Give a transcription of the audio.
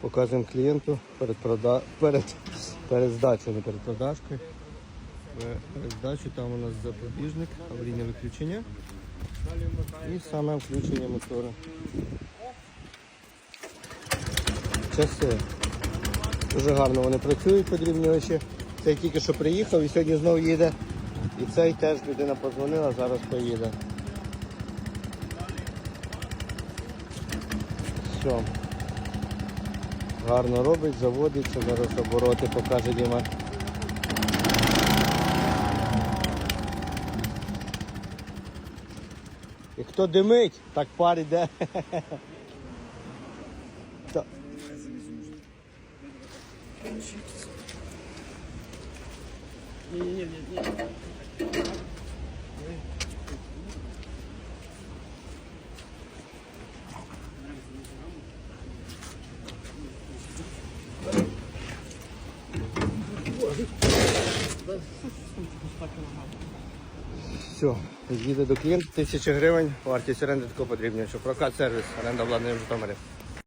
Показуємо клієнту перед, прода... перед, перед здачею, не перед продажкою. Е, Перед здачею там у нас запобіжник, аварійне виключення і саме включення мотора. Часи. Дуже гарно вони працюють подрібнювачі. Цей тільки що приїхав і сьогодні знову їде. І цей теж людина подзвонила, зараз поїде. Все. Гарно робить, заводиться, зараз обороти покаже Діма. І хто димить, так пар іде. Та- Все, їде до клієнта, тисяча гривень, вартість оренди такого потрібна, що прокат сервіс, оренда обладнання в Житомирі.